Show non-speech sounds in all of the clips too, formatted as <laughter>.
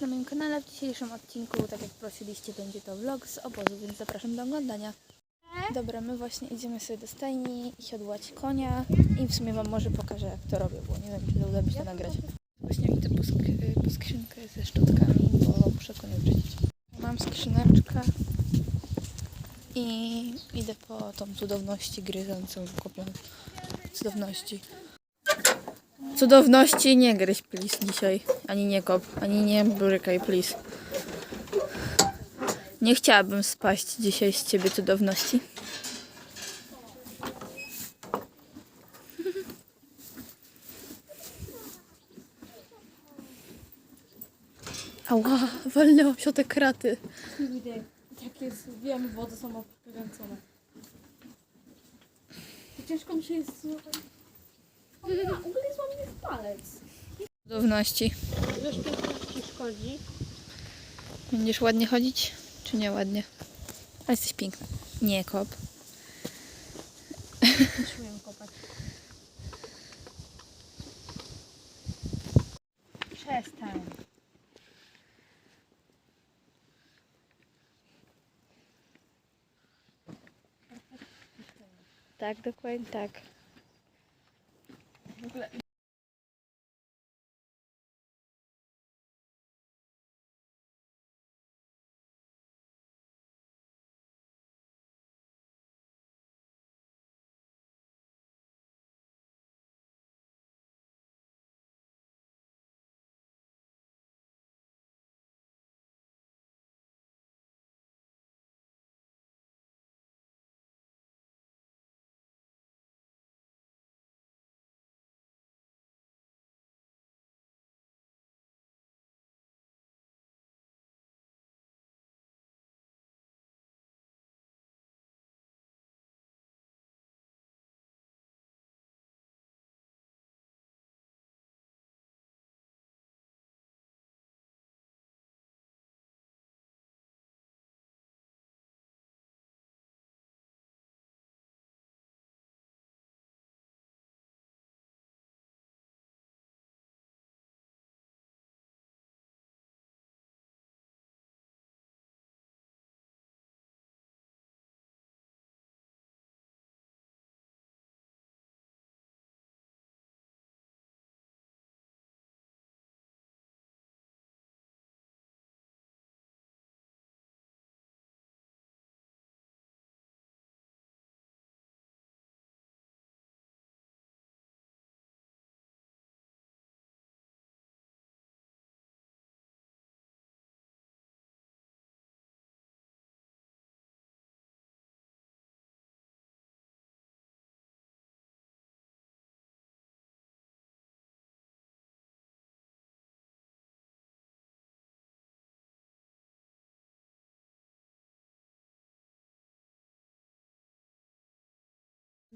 Na moim kanale w dzisiejszym odcinku, tak jak prosiliście, będzie to vlog z obozu, więc zapraszam do oglądania. Dobra, my właśnie idziemy sobie do stajni i siodłać konia i w sumie Wam może pokażę jak to robię, bo nie wiem czy uda mi się nagrać. Właśnie idę po, sk- po skrzynkę ze szczotkami, bo muszę konia czyścić. Mam skrzyneczkę i idę po tą cudowności gryzącą kopią. Cudowności. Cudowności nie gryź, please, dzisiaj. Ani nie kop, ani nie brykaj, please. Nie chciałabym spaść dzisiaj z ciebie cudowności. Ała, walnęłam się o te kraty. Tak jest, wiem, wody są okręcone. Ciężko mi się jest ugryzła mnie w palec. Cudowności. Wiesz, to ci szkodzi. Będziesz ładnie chodzić, czy nie ładnie? Ale jesteś piękna. Nie kop. Nie śmiem kopać. Przestań. Tak, dokładnie tak. W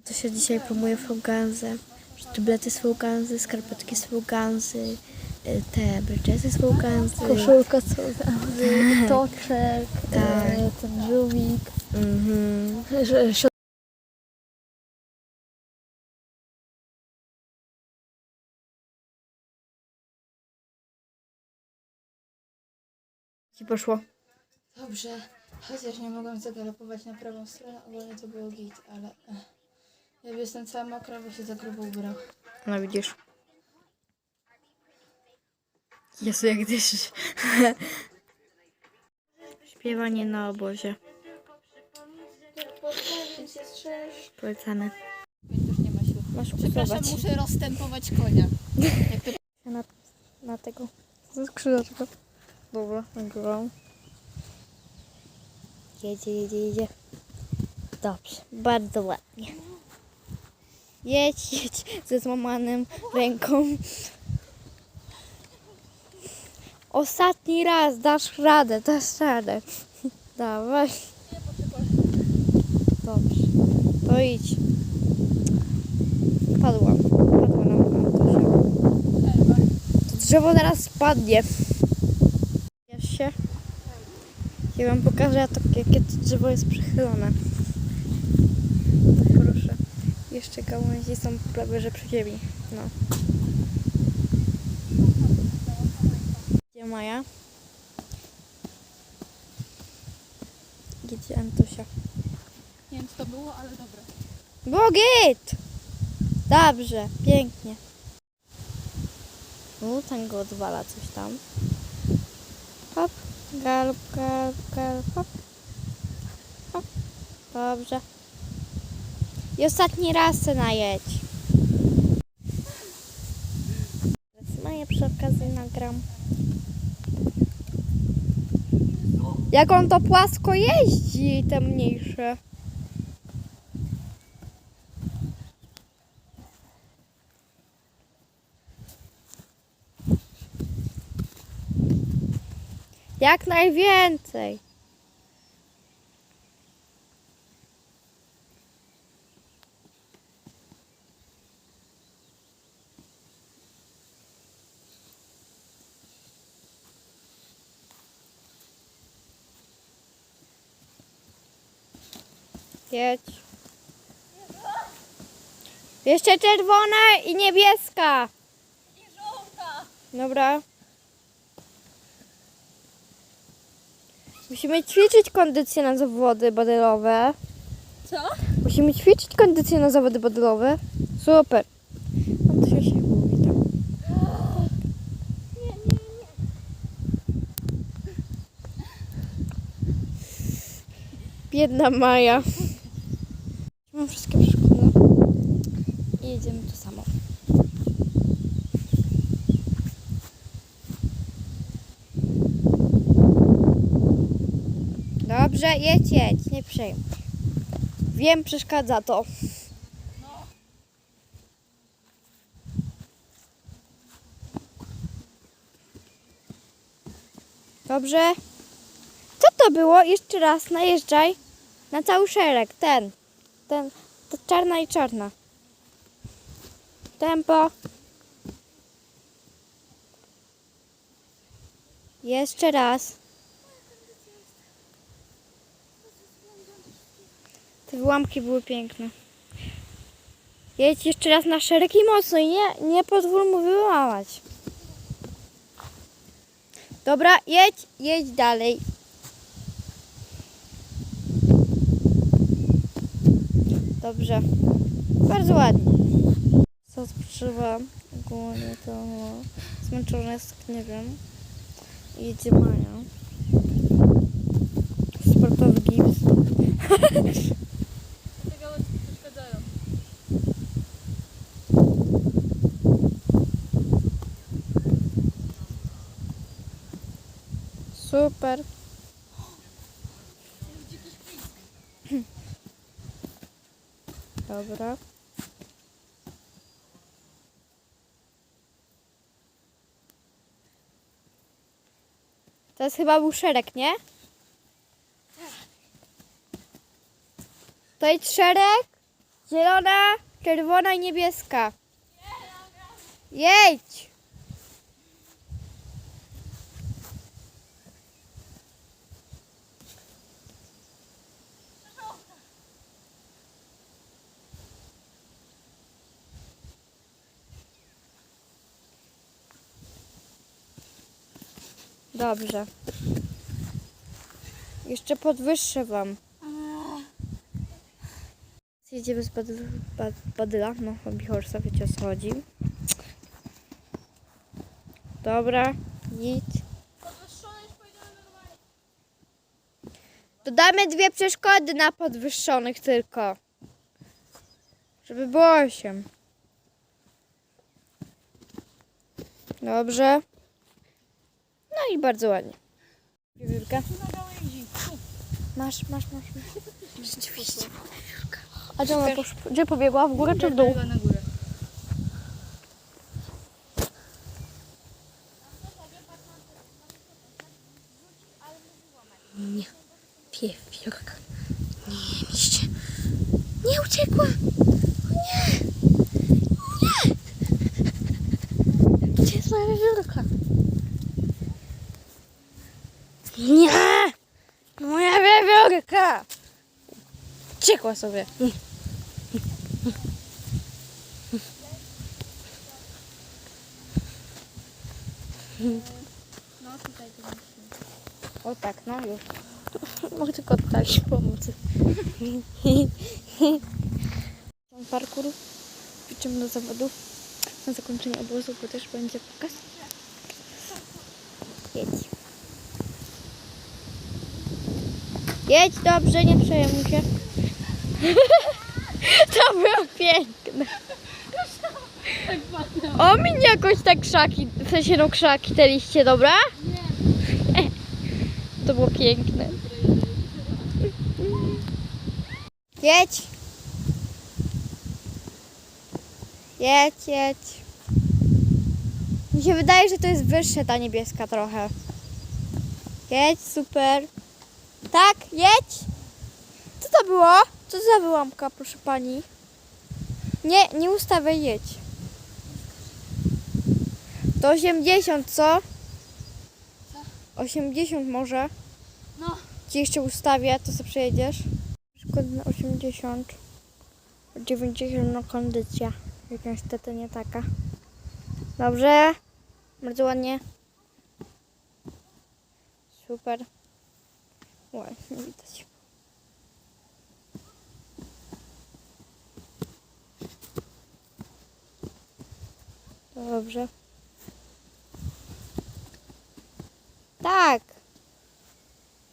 To się dzisiaj promuje Fauganzę. Sztyblety z Fauganzy, skarpetki z Fauganzy, y, te bryczesy z Fauganzy. koszulka co toczek, Tak. e, ten żółwik. Mhm. Że, że Ci poszło. Dobrze, chociaż nie mogłam zagalopować na prawą stronę, ogólnie to było git, ale eh, ja jestem cała mokra, bo się za grubo ubrał. No widzisz. Jezu, jak dyszy. <laughs> Śpiewanie na obozie. Polecamy. Masz Przepraszam, usuwać. muszę rozstępować konia. <laughs> Na, na tego. Ze skrzydlaczka. Dobra, nagrywam. Jedzie, jedzie, jedzie. Dobrze, bardzo ładnie. Jedź, <laughs> jedź ze złamanym ręką. Ostatni raz, dasz radę, dasz radę. <laughs> Dawaj. Dobrze, to idź. Padłam. Padła nam Antosia. To drzewo teraz spadnie. Wiesz się? Ja wam pokażę, jak to, jakie to drzewo jest przychylone jeszcze gałęzie są prawie że przy ziemi. No. Gdzie Maja? Gdzie Antosia? Nie wiem, co to było, ale dobre. Było git! Dobrze, pięknie. No, ten go odwala coś tam. Hop, galop, galop, galop, hop. hop. Dobrze. I ostatni raz se najedź. No ja przy okazji nagram. Jak on to płasko jeździ, te mniejsze. Jak najwięcej. Jedź. Jeszcze czerwona i niebieska. I żółta! Dobra. Musimy ćwiczyć kondycję na zawody badelowe. Co? Musimy ćwiczyć kondycję na zawody badelowe. Super. No to się mówi tam. Biedna Maja. Mam wszystkie przeszkody. I jedziemy to samo. Dobrze, jedź, jedź, nie przejmuj. Wiem, przeszkadza to. Dobrze. Co to było? Jeszcze raz, najeżdżaj. Na cały szereg, ten. Ten, to czarna i czarna. Tempo. Jeszcze raz. Te wyłamki były piękne. Jedź jeszcze raz na szereg i mocno i nie, nie pozwól mu wyłamać. Dobra, jedź, jedź dalej. Dobrze. Bardzo ładnie. Co odpoczywam ogólnie to zmęczona jest, nie wiem. Jedzie Maja. Sportowy gips. <laughs> Te gałązki przeszkadzają. Super. Dobra. To jest chyba był szereg, nie? To jest szereg, zielona, czerwona i niebieska. Jedź! Dobrze. Jeszcze podwyższę wam. Jedziemy z bad- bad- badyla. No, Bihorsa, wiecie o co chodzi. Dobra, normalnie. Dodamy dwie przeszkody na podwyższonych tylko. Żeby było osiem. Dobrze. No i bardzo ładnie. Wiewiórka. Masz, masz, masz. masz. Rzeczywiście. Wiewiórka. A gdzie ona posz... Gdzie pobiegła? W górę czy w dół? Pobiegła na górę. Wiewiórka. Nie, miście. Nie uciekła. O nie. Nie. Gdzie jest moja wiewiórka? Nie. Moja wiewiórka. Uciekła sobie. No tutaj to O tak, no już. Mogę tylko oddalić pomocy. Tam parkour. Liczymy do zawodów. Na zakończenie obozu, bo też będzie pokaz. Jedź dobrze, nie przejmuj się. <laughs> To było piękne. Omiń jakoś tak krzaki, w sensie no krzaki, te liście, dobra? Nie. <laughs> To było piękne. Jedź. Jedź, jedź. Mi się wydaje, że to jest wyższe ta niebieska trochę. Jedź, super. Tak, jedź. Co to było? Co za wyłamka, proszę pani? Nie, nie ustawiaj, jedź. To 80, co? 80 może. No. Ci jeszcze ustawię, to sobie przejedziesz. Przykład na 80. 90 no kondycja. Jak niestety nie taka. Dobrze. Bardzo ładnie. Super. Ładnie widać. Dobrze. Tak.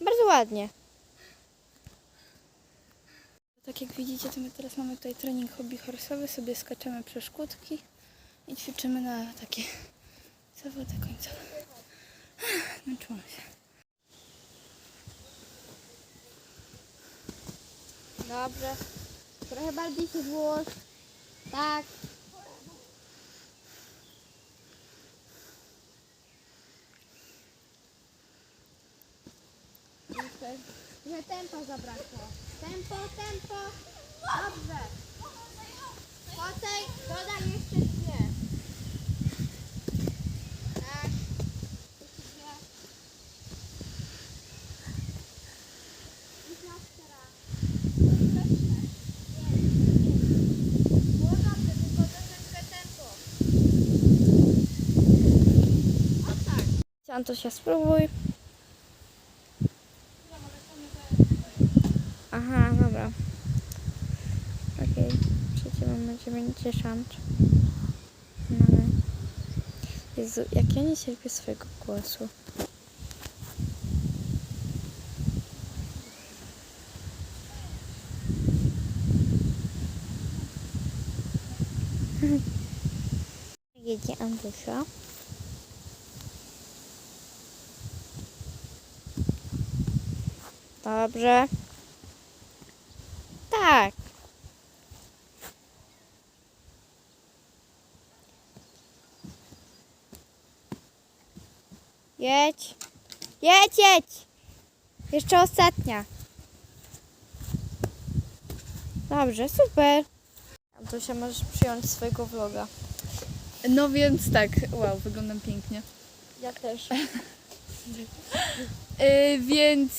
Bardzo ładnie. Tak jak widzicie, to my teraz mamy tutaj trening hobby horsowy, sobie skaczemy przeszkódki i ćwiczymy na takie zawody końcowe. Męczyłam się. Dobrze. Trochę bardziej się włóż. Tak. Trochę tempa zabrakło. Tempo, tempo. Dobrze. Pocej, dodaj jeszcze dwie. Tak. Jeszcze dwie. I teraz teraz. Było dobrze, tylko troszeczkę tempo. O tak. Antosia, spróbuj. Aha, dobra. Okej, przecież mamy 90. Mamy. Jezu, jak ja nie cierpię swojego głosu. <laughs> Jedzie Antosia. Dobrze. Tak. Jedź. Jedź, jedź. Jeszcze ostatnia. Dobrze, super. Antosia, możesz przyjąć swojego vloga. No więc tak, wow, wyglądam pięknie. Ja też. <laughs> Yy, więc...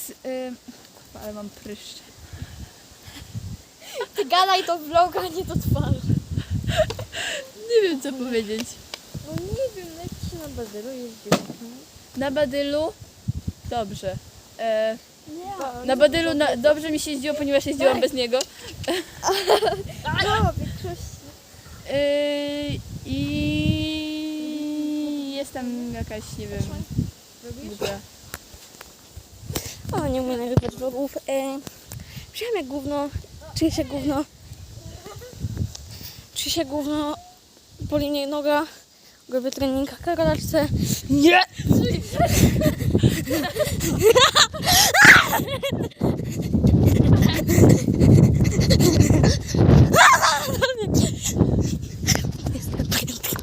Kurwa, ale mam pryszcze. Ty gadaj do vloga, nie do twarzy. Nie wiem co powiedzieć. No nie wiem, leci na bazylu jeździłam. Na Badylu? Dobrze. E, Nie, na Badylu na, dobrze mi się jeździło, ponieważ jeździłam bez niego. No, większości. Yy, I jestem jakaś, nie wiem, głupia. O, nie umiem nagrywać vlogów. E, Przyjechałem jak gówno. Czuję się gówno. Czuję się gówno. Boli mnie noga. Robię trening karolaczce. Nie!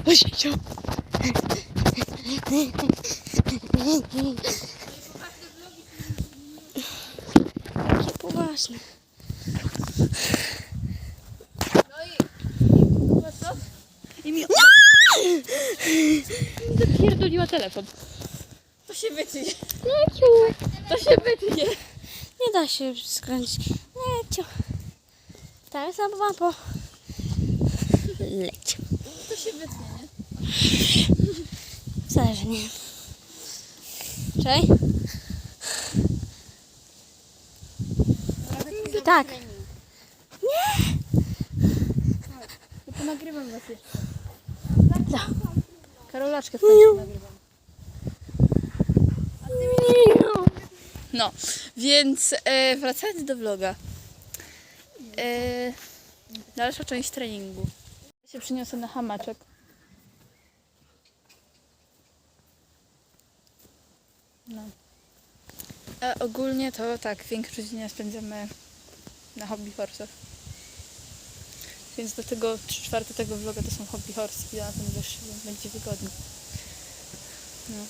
Jestem Jakie poważne. I mi... Zapierdoliła telefon. To się wytnie. Leciu. To się wytnie. Nie da się skręcić. Leciu. Teraz na po. Leciu. To się wytnie, nie? Wcale, że nie. Czekaj. Tak. Ja to nagrywam was jeszcze. Karolaczkę w końcu nagrywam. No, więc e, wracając do vloga. E, dalsza część treningu. Ja się przyniosę na hamaczek. No. A ogólnie to tak, większość dnia spędzamy na hobby horsach. Więc do tego 3 czwarte tego vloga to są hobby horsy i na tym też będzie wygodnie. No.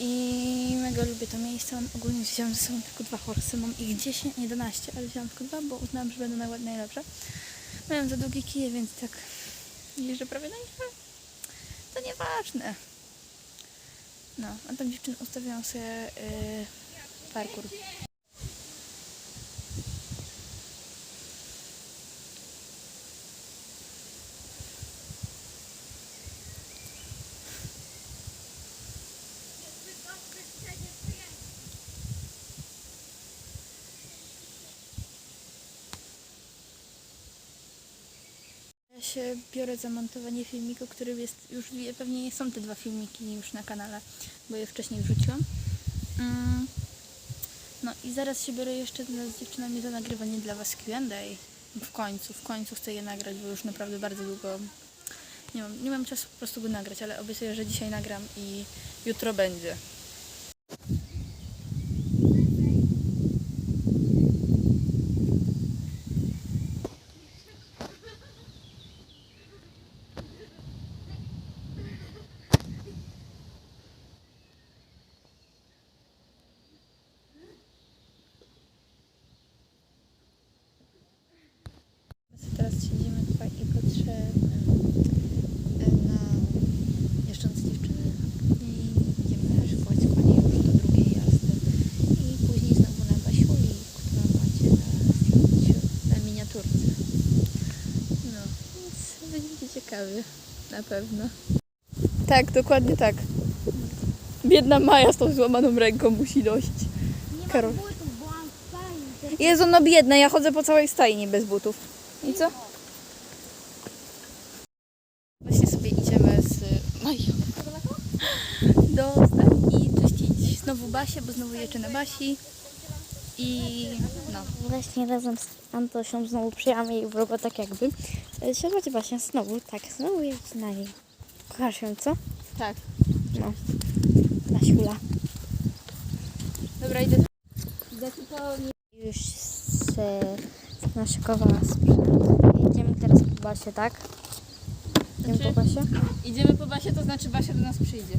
I mega lubię to miejsce. Mam ogólnie wziąłem ze sobą tylko dwa horsy. Mam ich 10, nie 11, ale wziąłem tylko dwa, bo uznałam, że będą najlepsze. Miałem za długie kije, więc tak jeżdżę prawie na nich. To nieważne. No, a tam dziewczyny ustawiają sobie yy, parkour. Ja się biorę za montowanie filmiku, który jest już pewnie nie są te dwa filmiki już na kanale, bo je wcześniej wrzuciłam. Mm. No i zaraz się biorę jeszcze z dziewczynami za nagrywanie dla Was Q&A. W końcu, w końcu chcę je nagrać, bo już naprawdę bardzo długo nie mam, nie mam czasu po prostu go nagrać, ale obiecuję, że dzisiaj nagram i jutro będzie. Teraz siedzimy tutaj i patrzę e, na jeżdżące dziewczyny. I idziemy szykować konie już do drugiej jazdy. I później znowu na Basiuli, którą macie na zdjęciu, na miniaturce. No, ciekawy. Na pewno. Tak, dokładnie tak. Biedna Maja z tą złamaną ręką musi nosić. Nie Karol. mam butów, bo mam. Jezu, no biedna, ja chodzę po całej stajni bez butów. I co? Właśnie sobie idziemy z Mają do stajni i czyścić znowu Basię, bo znowu jeżdżę na Basi. I no. Właśnie razem z Antosią znowu przyjęłam jej wrogo tak jakby. E, Siadłaś właśnie znowu, tak, znowu jeździ na niej. Kochasz ją, co? Tak. No. Na siula. Dobra, idę. Już się naszykowała sprzęt. Jedziemy teraz po basie, tak? Idziemy po basie? Idziemy po Basie, to znaczy Basia do nas przyjdzie.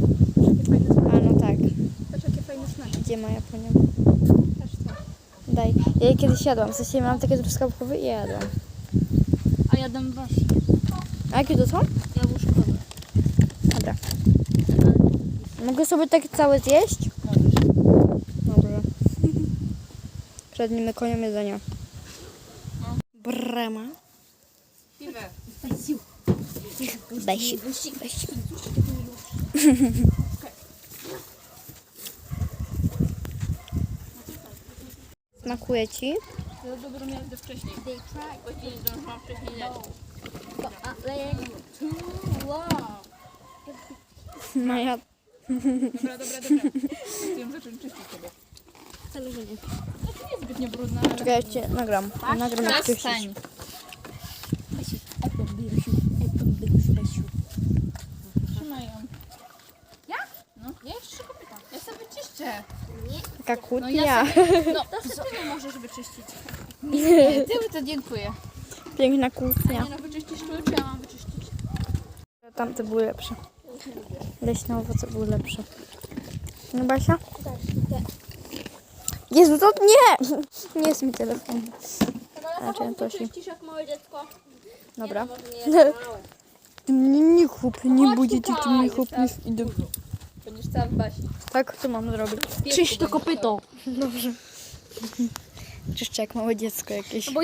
A no tak. Patrz, jakie fajne smaki. Gdzie moja po nią? Daj. Ja jej kiedyś jadłam. W sensie mam takie truskawkowe i jadłam. A ja dam Basi. A jakie to są? Jabłuszkowe. Dobra. Mogę sobie takie całe zjeść? Możesz. Dobrze. <laughs> Przed nimi koniom jedzenia. Brama. Piwę. Daj się. Daj się. <laughs> Smakuje ci? Za dobrą jazdę wcześniej. Właściwie nie zdążyłam wcześniej jeść. Maja. Dobra, dobra, dobra. Chcę zacząć czyścić sobie. Wcale, że nie. No to nie zbytnio brudna, ale... Czekaj, ja cię nagram. Nagram jak ty Przestań. Trzymaj ją. Ja? No, ja jeszcze kopyta. Ja sobie czyszczę. Taka No ja sobie... <laughs> No, to tyły możesz wyczyścić. Nie, <laughs> tyły to dziękuję. Piękna kłótnia. Nie no, wyczyścisz tyły, czy ja mam wyczyścić? Tamte były lepsze. Leśne owoce były lepsze. No Basia? Jezu, to nie! <laughs> Nie jest mi telefon. Znaczy, to się. Czyścisz jak małe dziecko. Dobra. Może nie małe. <laughs> Ty mnie nie chłop, nie Chodź budzi ty, mnie chłop nie idę. Będziesz cała w basi. Tak, co mam zrobić? Czyść to kopyto. Dobrze. <laughs> Czyszczę jak małe dziecko jakieś. bo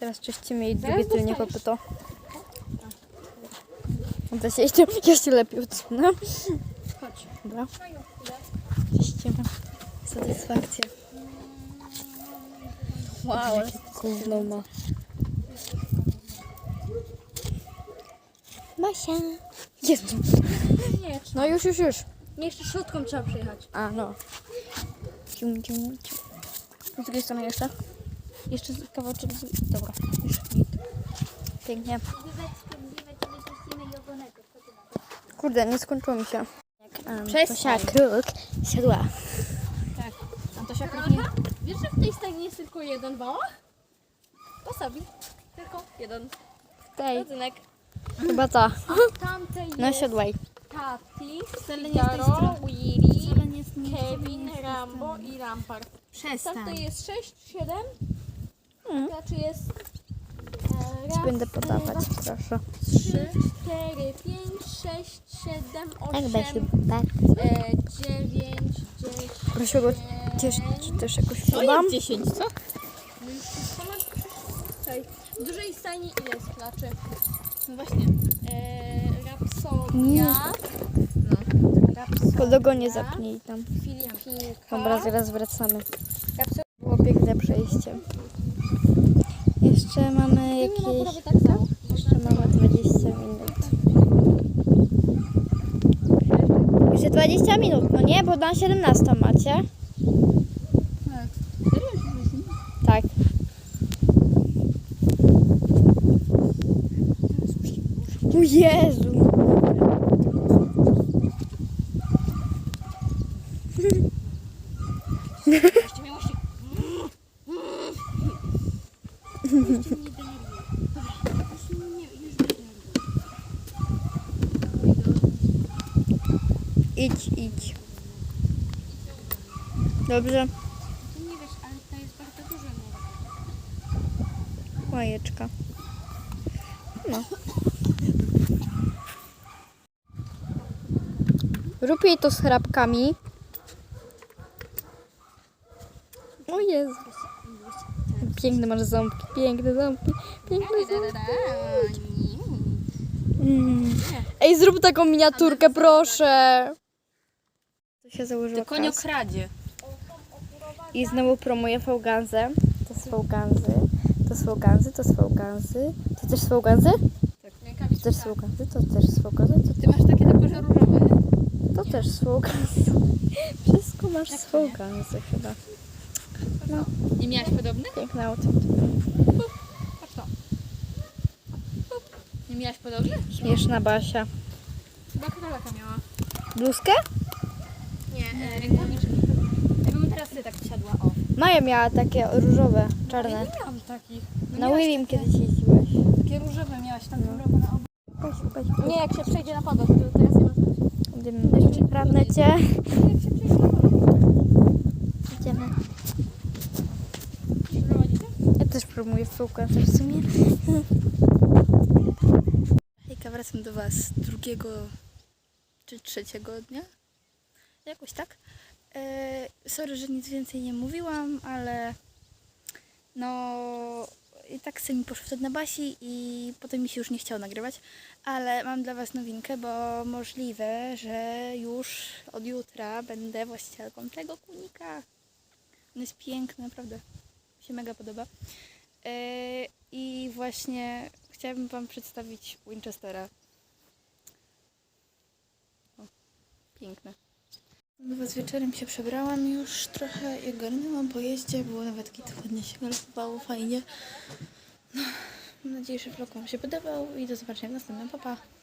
Teraz czyścimy jej drugie tylnie kopyto. To się jeszcze, <laughs> jeszcze lepiej odsunę. Chodź. Dobra. Czyścimy. Satysfakcja. Wow. Gówno ma. Basia. Jezu. No już, już, już. nie jeszcze środką trzeba przejechać. A, no. Cium, cium, cium. Z drugiej strony jeszcze. Jeszcze kawałeczek z... Dobra, już git. Pięknie. Kurde, nie skończyło mi się. Um, Przestań. Tosia Kruk siadła. Antosia pewnie... Wiesz, że w tej stajni jest tylko jeden wałach? Wasabi. Tylko jeden. Tej. Rodzynek. Chyba ta. A tamtej No siadłaj. Tati, nie strony. Willy, Wcale nie jest- nie- Kevin, nie Rambo i Rampart. Przestań. Tamtej jest 6, 7. Mm. Znaczy jest e, Ci raz, będę dwa, podawać, proszę. 3, 4, 5, 6, 7, 8, Tak, tak. e, 9, 10. Proszę go ci też jakoś podam. 10, co? W dużej stajni ile jest klaczy? No właśnie. E, Rapsodia. Po dogonie zapnij tam. Dobra, zaraz wracamy. Było piękne przejście. Jeszcze mamy jakieś... Jeszcze mamy 20 minut. Jeszcze 20 minut, no nie? Bo na 17 macie. Tak. O Jezu! Jeszcze miłości. Idź, idź. Dobrze, Ty nie wiesz, ale to jest bardzo dużo. majeczka. No. Rób jej to z chrapkami. O Jezu. Piękne masz ząbki, piękne ząbki, piękne ząbki. Mm. Ej, zrób taką miniaturkę, proszę. To się założyło To konio kas. kradzie. I znowu promuję fałganzę. To są fałganzy, to są fałganzy, to są fałganzy. To też są fałganzy? To też są fałganzy, to też są fałganzy, to, Ty masz takie tylko, że różowe, nie? to też są fałganzy. <laughs> Wszystko masz z fałganzy chyba. Nie miałaś podobnych? Piękny outfit. Patrz to. Nie miałaś podobnych? Śmieszna Basia. Chyba Karolaka miała. Bluzkę? Nie, e, rękawiczki. Jakbym teraz ty tak siadła, o. Maja miała takie różowe, Ja czarne. nie miałam takich. No Na miałaś Willim takie- kiedyś jeździłeś. Takie różowe miałaś tam różowe na obu. Basiu, Basiu, Nie, jak się przejdzie na padok, to teraz nie ma sensu. Idziemy. Radnę cię. Jak się przejdzie na padok. Idziemy. Prowadzicie? Ja też promuję fałganzę w sumie. <laughs> Hejka, wracam do Was drugiego czy trzeciego dnia. Jakoś tak. E, sorry, że nic więcej nie mówiłam, ale no i tak sobie mi poszło wtedy na basi i potem mi się już nie chciało nagrywać. Ale mam dla Was nowinkę, bo możliwe, że już od jutra będę właścicielką tego kunika. On jest piękny, naprawdę. Mi się mega podoba. E, I właśnie chciałabym Wam przedstawić Winchestera. O, piękne. Was wieczorem się przebrałam już trochę i ogarnęłam po jeździe, było nawet kilka tygodnie się galopowało, fajnie. No, mam nadzieję, że vlog Wam się podobał i do zobaczenia w następnym, papa. Pa.